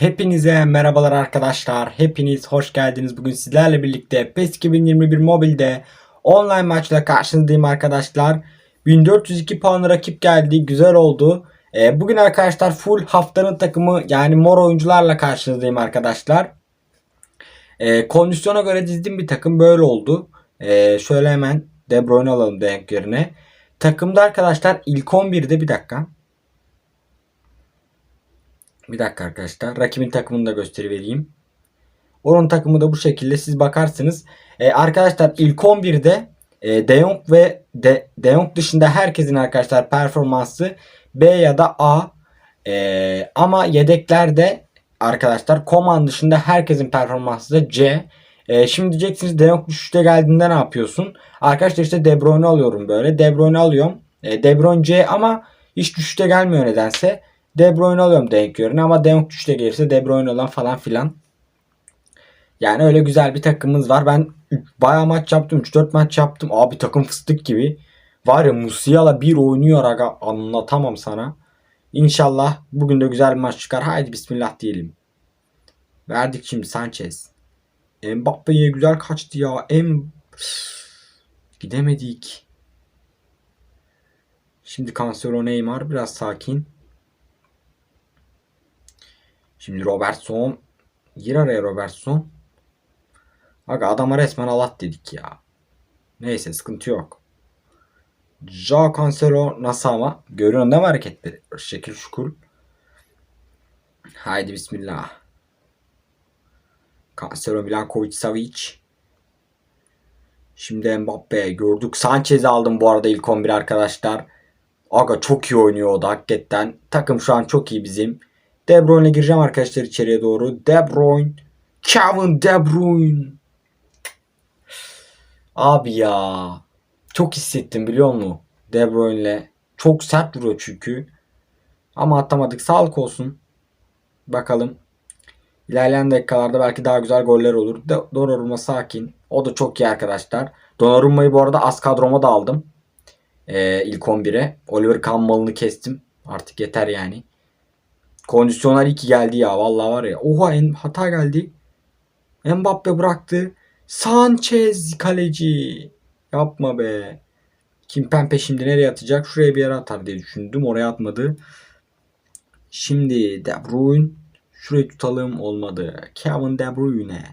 Hepinize merhabalar arkadaşlar. Hepiniz hoş geldiniz. Bugün sizlerle birlikte PES 2021 mobilde online maçla karşınızdayım arkadaşlar. 1402 puan rakip geldi. Güzel oldu. Ee, bugün arkadaşlar full haftanın takımı yani mor oyuncularla karşınızdayım arkadaşlar. Ee, kondisyona göre dizdim bir takım böyle oldu. Ee, şöyle hemen De Bruyne alalım denk yerine. Takımda arkadaşlar ilk 11'de bir dakika. Bir dakika arkadaşlar. Rakibin takımını da göstereyim. Onun takımı da bu şekilde siz bakarsınız. Ee, arkadaşlar ilk 11'de e, De Jong ve De, De Jong dışında herkesin arkadaşlar performansı B ya da A. Ee, ama yedeklerde arkadaşlar Koman dışında herkesin performansı da C. Ee, şimdi diyeceksiniz De Jong düşüşte geldiğinde ne yapıyorsun? Arkadaşlar işte De Bruyne alıyorum böyle. De Bruyne alıyorum. E, De Bruyne C ama hiç düşüşte gelmiyor nedense. De Bruyne alıyorum denk yerine ama De Jong düşüşte gelirse De Bruyne olan falan filan. Yani öyle güzel bir takımımız var. Ben bayağı maç yaptım. 3-4 maç yaptım. Abi takım fıstık gibi. Var ya Musiala bir oynuyor aga anlatamam sana. İnşallah bugün de güzel bir maç çıkar. Haydi bismillah diyelim. Verdik şimdi Sanchez. Mbappe'ye güzel kaçtı ya. M Gidemedik. Şimdi Cancelo Neymar biraz sakin. Şimdi Robertson. Gir araya Robertson. Aga adama resmen Allah dedik ya. Neyse sıkıntı yok. Ja Cancelo nasıl ama? Görüyorsun değil mi hareketleri? Şekil şukul. Haydi bismillah. Cancelo Milankovic Savic. Şimdi Mbappe gördük. Sanchez'i aldım bu arada ilk 11 arkadaşlar. Aga çok iyi oynuyor o da hakikaten. Takım şu an çok iyi bizim. De Bruyne'le gireceğim arkadaşlar içeriye doğru. De Bruyne. Kevin De Bruyne. Abi ya. Çok hissettim biliyor musun? De Bruyne'le. Çok sert vuruyor çünkü. Ama atamadık. Sağlık olsun. Bakalım. İlerleyen dakikalarda belki daha güzel goller olur. Donnarumma sakin. O da çok iyi arkadaşlar. Donnarumma'yı bu arada az kadroma da aldım. Ee, ilk 11'e. Oliver Kahn'ın kestim. Artık yeter yani. Kondisyonel 2 geldi ya. Vallahi var ya. Oha en hata geldi. Mbappe bıraktı. Sanchez kaleci. Yapma be. Kimpempe şimdi nereye atacak? Şuraya bir yere atar diye düşündüm. Oraya atmadı. Şimdi De Bruyne. Şurayı tutalım. Olmadı. Kevin De Bruyne.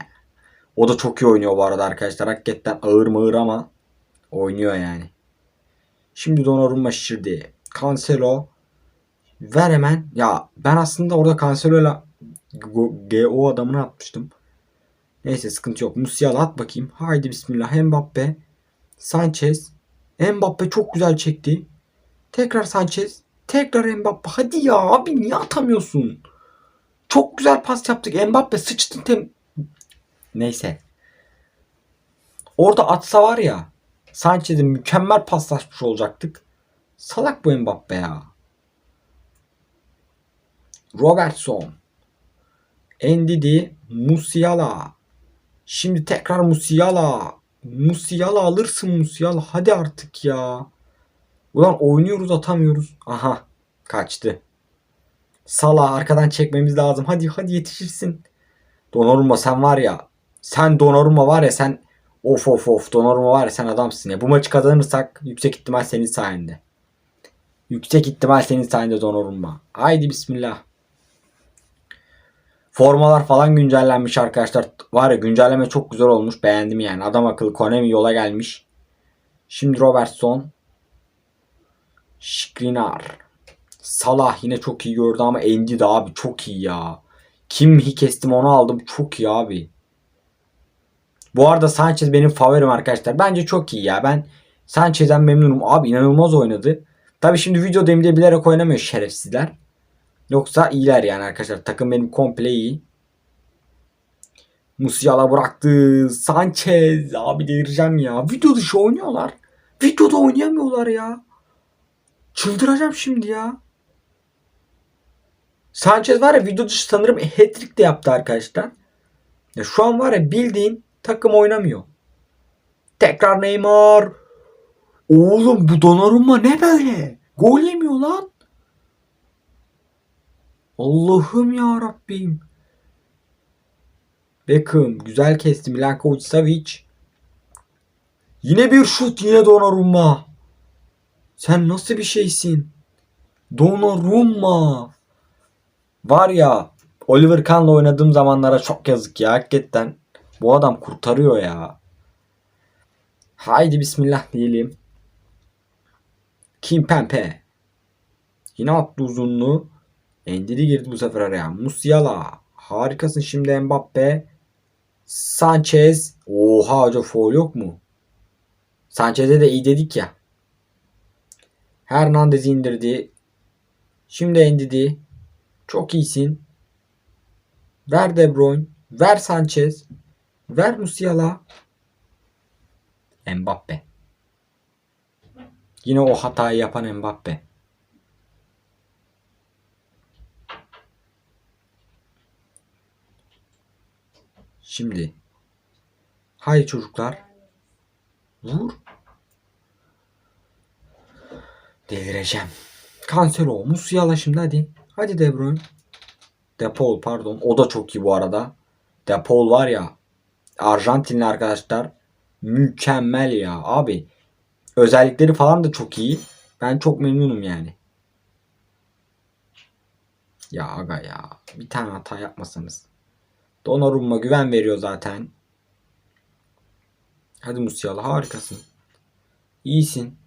O da çok iyi oynuyor bu arada arkadaşlar. Hakikaten ağır mağır ama oynuyor yani. Şimdi Donnarumma şişirdi. Cancelo. Ver hemen. Ya ben aslında orada Cancelo'yla GO adamını atmıştım. Neyse sıkıntı yok. Musiala at bakayım. Haydi bismillah. Mbappe. Sanchez. Mbappe çok güzel çekti. Tekrar Sanchez. Tekrar Mbappe. Hadi ya abi niye atamıyorsun? Çok güzel pas yaptık. Mbappe sıçtın tem... Neyse. Orada atsa var ya. Sanchez'e mükemmel paslaşmış olacaktık. Salak bu Mbappe ya. Robertson. Endidi. Musiala. Şimdi tekrar Musiala. Musiala alırsın Musiala. Hadi artık ya. Ulan oynuyoruz atamıyoruz. Aha. Kaçtı. Salah arkadan çekmemiz lazım. Hadi hadi yetişirsin. Donnarumma sen var ya. Sen Donnarumma var ya sen of of of Donnarumma var ya sen adamsın ya. Bu maçı kazanırsak yüksek ihtimal senin sayende. Yüksek ihtimal senin sayende Donnarumma. Haydi bismillah. Formalar falan güncellenmiş arkadaşlar. Var ya güncelleme çok güzel olmuş. Beğendim yani. Adam akıllı Konami yola gelmiş. Şimdi Robertson. Skriniar. Salah yine çok iyi gördü ama Endi de abi çok iyi ya. Kim hi kestim onu aldım. Çok iyi abi. Bu arada Sanchez benim favorim arkadaşlar. Bence çok iyi ya. Ben Sanchez'den memnunum. Abi inanılmaz oynadı. Tabi şimdi video demde bilerek oynamıyor şerefsizler. Yoksa iyiler yani arkadaşlar. Takım benim komple iyi. Musiala bıraktı. Sanchez. Abi delireceğim ya. Video dışı oynuyorlar. Videoda oynayamıyorlar ya. Çıldıracağım şimdi ya. Sanchez var ya video dışı sanırım hat-trick de yaptı arkadaşlar. Ya şu an var ya bildiğin takım oynamıyor. Tekrar Neymar. Oğlum bu Donnarumma ne böyle? Gol yemiyor lan. Allah'ım ya Rabbim. Beckham güzel kesti. Milankovic Savic. Yine bir şut yine Donnarumma. Sen nasıl bir şeysin? Donnarumma. Var ya Oliver Kahn'la oynadığım zamanlara çok yazık ya hakikaten. Bu adam kurtarıyor ya. Haydi bismillah diyelim. Kim Pempe. Yine attı uzunluğu. Endidi girdi bu sefer araya. Musiala. Harikasın şimdi Mbappe. Sanchez. Oha hoca foul yok mu? Sanchez'e de iyi dedik ya. Hernandez indirdi. Şimdi Endidi. Çok iyisin. Ver De Bruyne. Ver Sanchez. Ver Musiala. Mbappe. Yine o hatayı yapan Mbappe. Şimdi. Haydi çocuklar. Vur. Delireceğim. Cancelo. Musiala şimdi hadi. Hadi De Bruyne. Depol pardon. O da çok iyi bu arada. Depol var ya. Arjantinli arkadaşlar. Mükemmel ya. Abi. Özellikleri falan da çok iyi. Ben çok memnunum yani. Ya aga ya. Bir tane hata yapmasanız. Donnarumma güven veriyor zaten. Hadi Musiala harikasın. İyisin.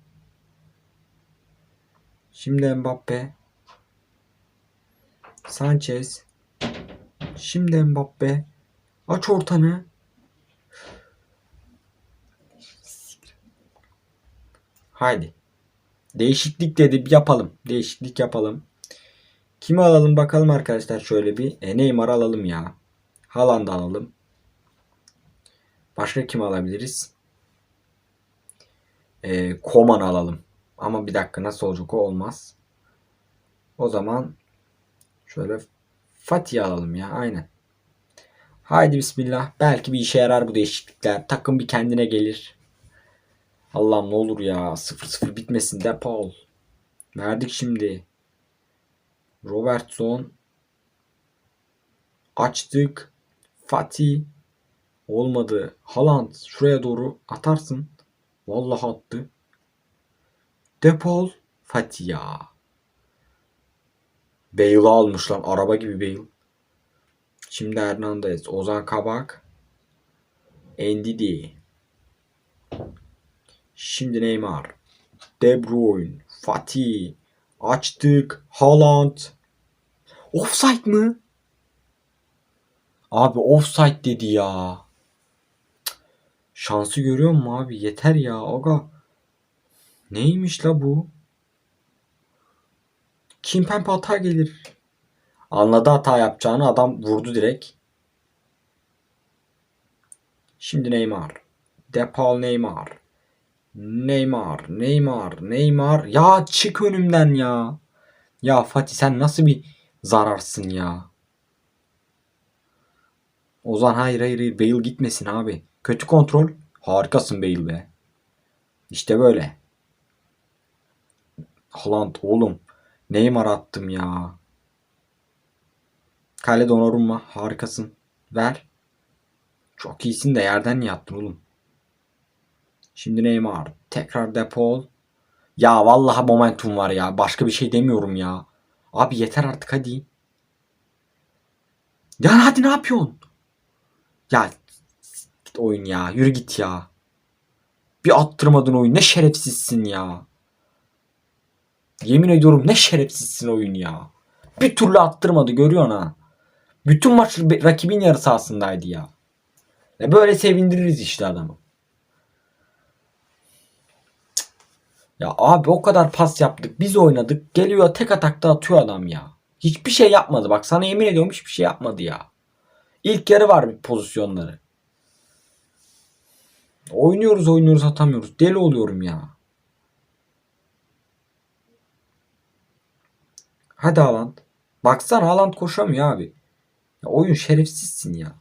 Şimdi Mbappe. Sanchez. Şimdi Mbappe. Aç ortanı. Haydi. Değişiklik dedi yapalım. Değişiklik yapalım. Kimi alalım bakalım arkadaşlar şöyle bir. E, Neymar alalım ya. Haaland alalım. Başka kim alabiliriz? E, Koman alalım. Ama bir dakika nasıl olacak o olmaz. O zaman şöyle Fatih alalım ya aynen. Haydi bismillah. Belki bir işe yarar bu değişiklikler. Takım bir kendine gelir. Allah'ım ne olur ya. 0-0 bitmesin de Paul. Verdik şimdi. Robertson. Açtık. Fatih. Olmadı. Haaland şuraya doğru atarsın. Vallahi attı. Depol. Fatih ya. Bale'ı almış lan. Araba gibi Bale. Şimdi Hernandez. Ozan Kabak. Ndidi. Şimdi Neymar. De Bruyne. Fatih. Açtık. Haaland. Offside mı? Abi offside dedi ya. Şansı görüyor musun abi? Yeter ya. Aga. Neymiş la bu? Kim Pembe hata gelir. Anladı hata yapacağını adam vurdu direkt. Şimdi Neymar. Depal Neymar. Neymar, Neymar, Neymar. Ya çık önümden ya. Ya Fatih sen nasıl bir zararsın ya. Ozan hayır hayır hayır Bale gitmesin abi. Kötü kontrol. Harikasın Bale be. İşte böyle. Haaland oğlum. Neymar attım ya. Kale Donnarumma harikasın. Ver. Çok iyisin de yerden niye attın oğlum? Şimdi Neymar. Tekrar Depol. Ya vallahi momentum var ya. Başka bir şey demiyorum ya. Abi yeter artık hadi. Ya hadi ne yapıyorsun? Ya git oyun ya. Yürü git ya. Bir attırmadın oyun. Ne şerefsizsin ya. Yemin ediyorum ne şerefsizsin oyun ya. Bir türlü attırmadı görüyorsun ha. Bütün maç rakibin yarı sahasındaydı ya. E böyle sevindiririz işte adamı. Ya abi o kadar pas yaptık. Biz oynadık. Geliyor tek atakta atıyor adam ya. Hiçbir şey yapmadı. Bak sana yemin ediyorum hiçbir şey yapmadı ya. İlk yarı var bir pozisyonları. Oynuyoruz oynuyoruz atamıyoruz. Deli oluyorum ya. Hadi Haaland. Baksana Haaland koşamıyor abi. Ya oyun şerefsizsin ya.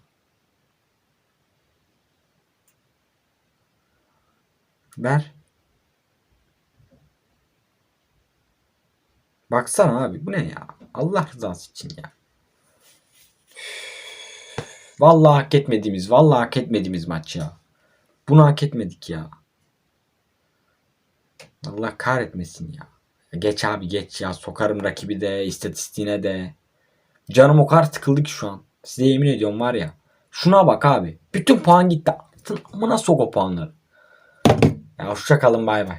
Ver. Baksana abi bu ne ya? Allah rızası için ya. Vallahi hak etmediğimiz, vallahi hak etmediğimiz maç ya. Bunu hak etmedik ya. Allah kahretmesin ya. Geç abi geç ya. Sokarım rakibi de, istatistiğine de. Canım o kadar tıkıldı ki şu an. Size yemin ediyorum var ya. Şuna bak abi. Bütün puan gitti. Amına sok o puanları. Ya hoşça kalın bay bay.